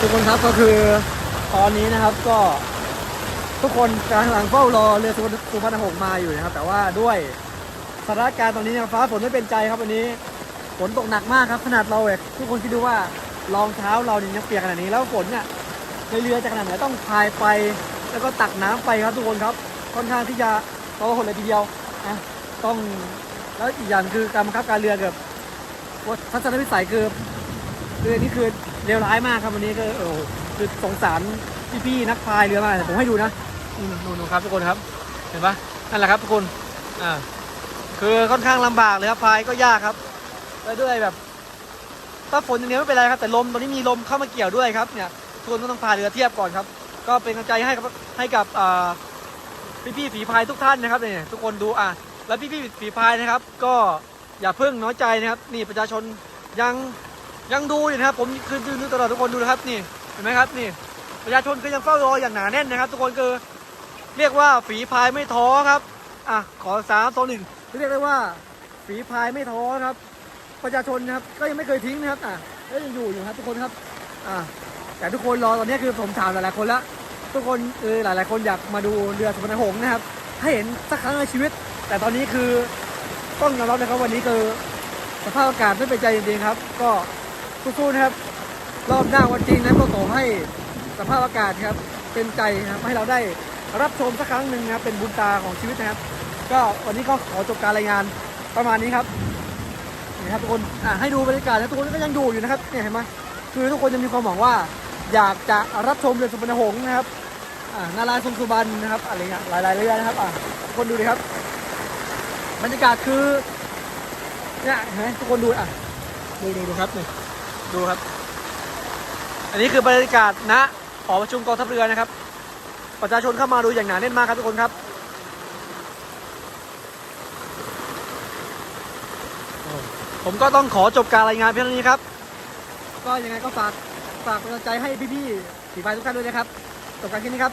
ทุกคนครับก็คือตอนนี้นะครับก็ ทุกคนกำลังเฝ้ารอเรือสุสพรรณหงส์มาอยู่นะครับ แต่ว่าด้วยสถานการณ์ตอนนี้นฟ้าฝนไม่เป็นใจครับวันนี้ฝนตกหนักมากครับ ขนาดเราเองทุกคนคิดดูว่ารองเท้าเราเนี่ยยังเปียกขนาดนี้แล้วฝนเนี่ยในเรือจะขนาดไหนต้องพายไป แล้วก็ตักน้ำไปครับทุกคนครับ ค่อนข้างที่จะโตหดเลยทีเดียวนะต้องแล้วอีกอย่างคือการบังคับการเรือเกือบทัศนวิสัยคือ คืออันนี้คือเลวร้ายมากครับวันนี้ก็โอ้โหคือสงสารพี่ๆนักพายเรือมากแต่ผมให้ดูนะอืมดูดูครับทุกคนครับ เห็นปะนั่นแหละครับทุกคนอ่าคือค่อนข้างลำบากเลยครับพายก็ยากครับแล้วด้วยแบบ ถ้าฝนอย่างเดียวไม่เป็นไรครับ แต่ลมตอนนี้มีลมเข้ามาเกี่ยวด้วยครับเนี่ยทุกคนก็ต้องพายเรือเทียบก่อนครับ ก็เป็นกำลังใจให้กับให้กับอ่าพี่ๆฝีพายทุกท่านนะครับเนี่ยทุกคนดูอะแล้วพี่ๆฝีพายนะครับ ก็อย่าเพิ่งน้อยใจนะครับ นี่ประชาชนยัง ยังดูอยู่นะครับผมคือดูตลอดทุกคนดูนะครับนี่เห็นไหมครับนี่ประชาชนคือยังเฝ้ารออย่างหนาแน่นนะครับ ทุกคนคือเรียกว่าฝีพายไม่ท้อครับอะขอสามโซนหนึ่งเรียกได้ว่าฝีพายไม่ท้อครับ ประชาชนนะครับก็ยังไม่เคยทิ้งนะครับอะก็ยังอยู่อยู่ครับทุกคนครับอะแต่ทุกคนรอตอนนี้คือผมถามหลายๆคนละทุกคนเออหลายๆคนอยากมาดูเรือสุพรรณหงส์นะครับให้เห็นสักครั้งในชีวิต แต่ตอนนี้คือต้องยอมรับนะครับวันนี้คือสภาพอากาศไม่เป็นใจจริงๆครับ ก็ สู้ๆนะครับ รอบหน้าวันจริงนั้นก็ขอให้สภาพอากาศครับ เป็นใจนะครับให้เราได้รับชมสักครั้งหนึ่งนะครับเป็นบุญตาของชีวิตนะครับ ก็วันนี้ก็ขอจบการรายงานประมาณนี้ครับนี่ครับทุกคนอะให้ดูบรรยากาศนะทุกคนก็ยังดูอยู่นะครับเนี่ยเห็นไหมคือทุกคนยังมีความหวังว่า อยากจะรับชมเรือสุพรรณหงส์นะครับอ่านาราทรงสุบรรณนะครับอะไรเงี้ยหลายๆเรือนะครับอะทุกคนดูดิครับ บรรยากาศคือเนี่ยเห็นไหมทุกคนดูอะดูดูดูครับนี่ ดูครับ อันนี้คือบรรยากาศณหอประชุมกองทัพเรือนะครับ ประชาชนเข้ามาดูอย่างหนาแน่นมากครับทุกคนครับผมก็ต้องขอจบการรายงานเพียงเท่านี้ครับ ก็ยังไงก็ฝากฝากกำลังใจให้พี่ๆสีไฟทุกท่านด้วยนะครับจบการแค่นี้ครับ